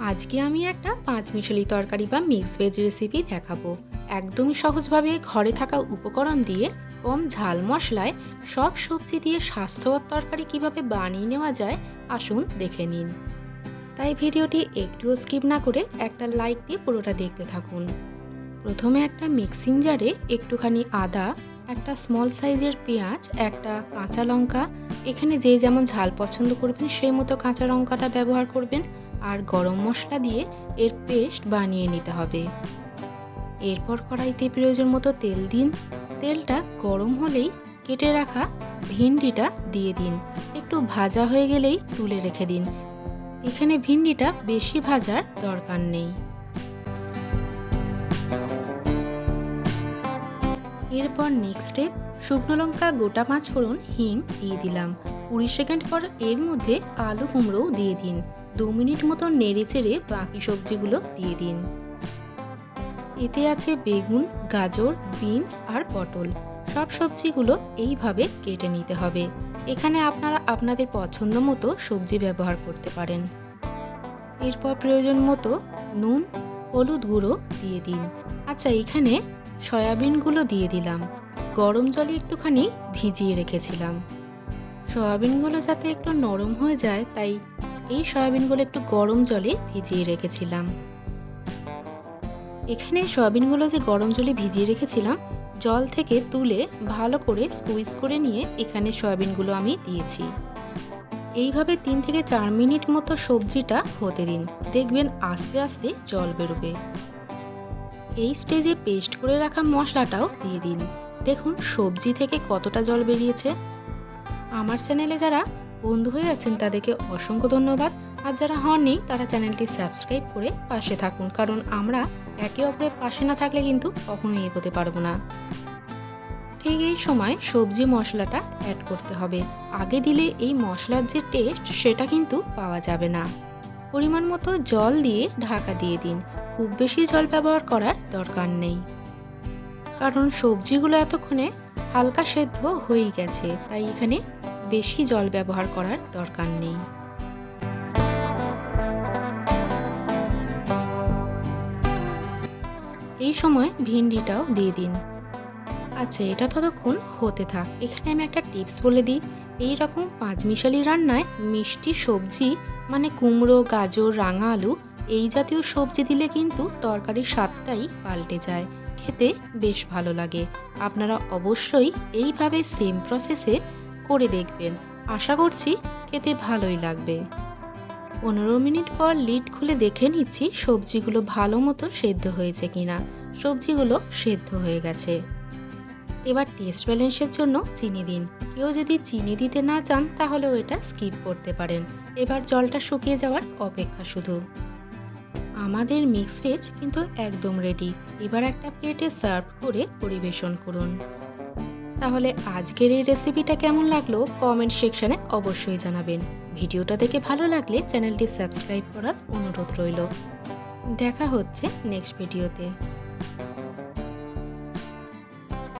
আজকে আমি একটা পাঁচ মিশালি তরকারি বা মিক্স ভেজ রেসিপি দেখাবো। একদমই সহজভাবে ঘরে থাকা উপকরণ দিয়ে কম ঝাল মশলায় সব সবজি দিয়ে স্বাস্থ্যকর তরকারি কীভাবে বানিয়ে নেওয়া যায়, আসুন দেখে নিন। তাই ভিডিওটি একটুও স্কিপ না করে একটা লাইক দিয়ে পুরোটা দেখতে থাকুন। প্রথমে একটা মিক্সিং জারে একটুখানি আদা, একটা স্মল সাইজের পেঁয়াজ, একটা কাঁচা লঙ্কা, এখানে যে যেমন ঝাল পছন্দ করবেন সেই মতো কাঁচা লঙ্কাটা ব্যবহার করবেন। আর গরম মশলা দিয়ে এর পেস্ট বানিয়ে নিতে হবে। এরপর কড়াইতে প্রয়োজন মতো তেল দিন। তেলটা গরম হলেই কেটে রাখা ভিন্ডিটা দিয়ে দিন। একটু ভাজা হয়ে গেলেই তুলে রেখে দিন। এখানে ভিন্ডিটা বেশি ভাজার দরকার নেই। এরপর নেক্সট স্টেপ শুকনো লঙ্কা, গোটা পাঁচ ফোড়ন হিং দিয়ে দিলাম। কুড়ি সেকেন্ড পর এর মধ্যে আলু কুমড়োও দিয়ে দিন। দু মিনিট মতো নেড়ে চেড়ে বাকি সবজিগুলো দিয়ে দিন। এতে আছে বেগুন, গাজর, বিনস আর পটল। সব সবজিগুলো এইভাবে কেটে নিতে হবে। এখানে আপনারা আপনাদের পছন্দ মতো সবজি ব্যবহার করতে পারেন। এরপর প্রয়োজন মতো নুন, হলুদ গুঁড়ো দিয়ে দিন। আচ্ছা এখানে সয়াবিনগুলো দিয়ে দিলাম। গরম জলে একটুখানি ভিজিয়ে রেখেছিলাম। সয়াবিনগুলো যাতে একটু নরম হয়ে যায়, তাই এই সয়াবিনগুলো একটু গরম জলে ভিজিয়ে রেখেছিলাম। এখানে সয়াবিনগুলো যে গরম জলে ভিজিয়ে রেখেছিলাম, জল থেকে তুলে ভালো করে স্কুইজ করে নিয়ে এখানে সয়াবিনগুলো আমি দিয়েছি। এইভাবে তিন থেকে চার মিনিট মতো সবজিটা হতে দিন। দেখবেন আস্তে আস্তে জল বেরোবে। এই স্টেজে পেস্ট করে রাখা মশলাটাও দিয়ে দিন। দেখুন সবজি থেকে কতটা জল বেরিয়েছে। আমার চ্যানেলে যারা বন্ধু হয়ে আছেন তাদেরকে অসংখ্য ধন্যবাদ। আর যারা হননি, তারা চ্যানেলটি সাবস্ক্রাইব করে পাশে থাকুন, কারণ আমরা একে অপরের পাশে না থাকলে কিন্তু কখনোই এগোতে পারব না। ঠিক এই সময় সবজি মশলাটা অ্যাড করতে হবে। আগে দিলে এই মশলার যে টেস্ট সেটা কিন্তু পাওয়া যাবে না। পরিমাণ মতো জল দিয়ে ঢাকা দিয়ে দিন। খুব বেশি জল ব্যবহার করার দরকার নেই। কারণ সবজিগুলো এতক্ষণে হালকা সেদ্ধ হয়েই গেছে, তাই এখানে বেশি জল ব্যবহার করার দরকার নেই। এই সময় ভিন্ডিটাও দিয়ে দিন। আচ্ছা এটা ততক্ষণ হতে থাক। এখানে আমি একটা টিপস বলে দিই। এই রকম পাঁচমিশালি রান্নায় মিষ্টি সবজি মানে কুমড়ো, গাজর, রাঙা আলু, এই জাতীয় সবজি দিলে কিন্তু তরকারির স্বাদটাই পাল্টে যায়। খেতে বেশ ভালো লাগে। আপনারা অবশ্যই এইভাবে সেম প্রসেসে করে দেখবেন। আশা করছি খেতে ভালোই লাগবে। পনেরো মিনিট পর লিড খুলে দেখে নিচ্ছি সবজিগুলো ভালো মতো সেদ্ধ হয়েছে কিনা। সবজিগুলো সেদ্ধ হয়ে গেছে। এবার টেস্ট ব্যালেন্সের জন্য চিনি দিন। কেউ যদি চিনি দিতে না চান, তাহলেও এটা স্কিপ করতে পারেন। এবার জলটা শুকিয়ে যাওয়ার অপেক্ষা শুধু। আমাদের মিক্স ভেজ কিন্তু একদম রেডি এবার একটা প্লেটে সার্ভ করে পরিবেশন করুন। তাহলে আজকের এই রেসিপিটা কেমন লাগল কমেন্ট সেকশানে অবশ্যই জানাবেন। ভিডিওটা দেখে ভালো লাগলে চ্যানেলটি সাবস্ক্রাইব করার অনুরোধ রইল। দেখা হচ্ছে নেক্সট ভিডিওতে